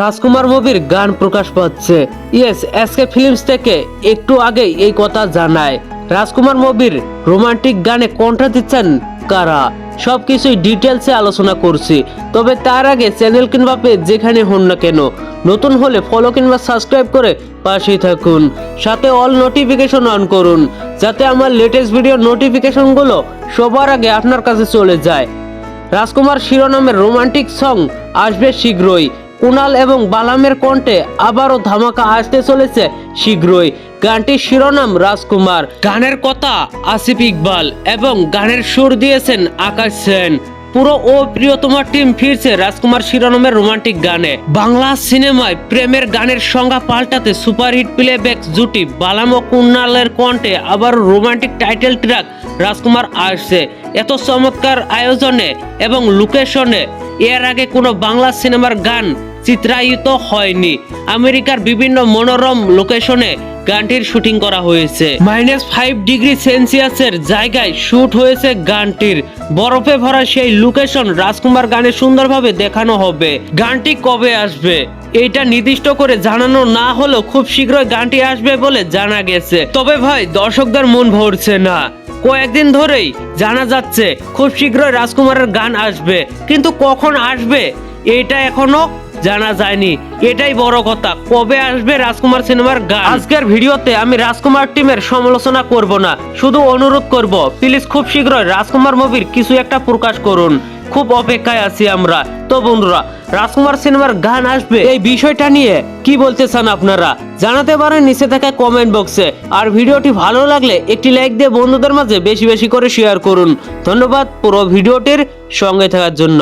রাজকুমার মুভির গান প্রকাশ পাচ্ছে। ইয়েস এসকে ফিল্মস থেকে একটু আগে এই কথা জানায়। রাজকুমার মুভির রোমান্টিক গানে কণ্ঠ দিচ্ছেন কারা? সবকিছুই ডিটেলসে আলোচনা করছি। তবে তার আগে চ্যানেল কিংবা পেজ যেখানে হন না কেন, নতুন হলে ফলো কিংবা সাবস্ক্রাইব করে পাশেই থাকুন। সাথে অল নোটিফিকেশন অন করুন, যাতে আমার লেটেস্ট ভিডিও নোটিফিকেশনগুলো সবার আগে আপনার কাছে চলে যায়। রাজকুমার শিরোনামের রোমান্টিক সং আসবে শীঘ্রই। কুনাল এবং বালামের কণ্ঠে আবারও ধামাকা আসতে চলেছে শীঘ্রই। গানটির শিরোনাম রাজকুমার। গানের কথা আসিফ ইকবাল এবং গানের সুর দিয়েছেন আকাশ সেন। পুরো ও প্রিয়তমার টিম ফিরছে রাজকুমার শিরোনামের রোমান্টিক গানে। বাংলা সিনেমায় প্রেমের গানের সংজ্ঞা পাল্টাতে সুপারহিট প্লেব্যাক জুটি বালাম ও কুন্নালের কণ্ঠে আবার রোমান্টিক টাইটেল ট্র্যাক রাজকুমার আসছে। এত চমৎকার আয়োজনে এবং লোকেশনে এর আগে কোনো বাংলা সিনেমার গান চিত্রায়িত হয়নি। আমেরিকার বিভিন্ন মনোরম লোকেশনে গানটির শুটিং করা হয়েছে। মাইনাস ফাইভ ডিগ্রি সেলসিয়াসের জায়গায় শুট হয়েছে গানটির। বরফে ভরা সেই লোকেশন রাজকুমার গানে সুন্দরভাবে দেখানো হবে। গানটি কবে আসবে? এটা নির্দিষ্ট করে জানানো না হলেও খুব শীঘ্রই গানটি আসবে বলে জানা গেছে। তবে ভাই, দর্শকদের মন ভরছে না। কয়েকদিন ধরেই জানা যাচ্ছে, খুব শীঘ্রই রাজকুমারের গান আসবে। কিন্তু কখন আসবে, এটা এখনও জানা যায়নি। এটাই বড় কথা। কবে আসবে রাজকুমার সিনেমার গান? আজকের ভিডিওতে আমি রাজকুমার টিমের সমালোচনা করব না, শুধু অনুরোধ করব, প্লিজ খুব শীঘ্রই রাজকুমার মুভির কিছু একটা প্রকাশ করুন। খুব অপেক্ষায় আছি আমরা। তো বন্ধুরা, রাজকুমার সিনেমার গান আসবে। এই বিষয়টা নিয়ে কি বলতে চান আপনারা? জানাতে পারেন নিচে থাকা কমেন্ট বক্সে আর ভিডিওটি ভালো লাগলে একটি লাইক দিয়ে বন্ধুদের মাঝে বেশি বেশি করে শেয়ার করুন। ধন্যবাদ পুরো ভিডিওটির সঙ্গে থাকার জন্য।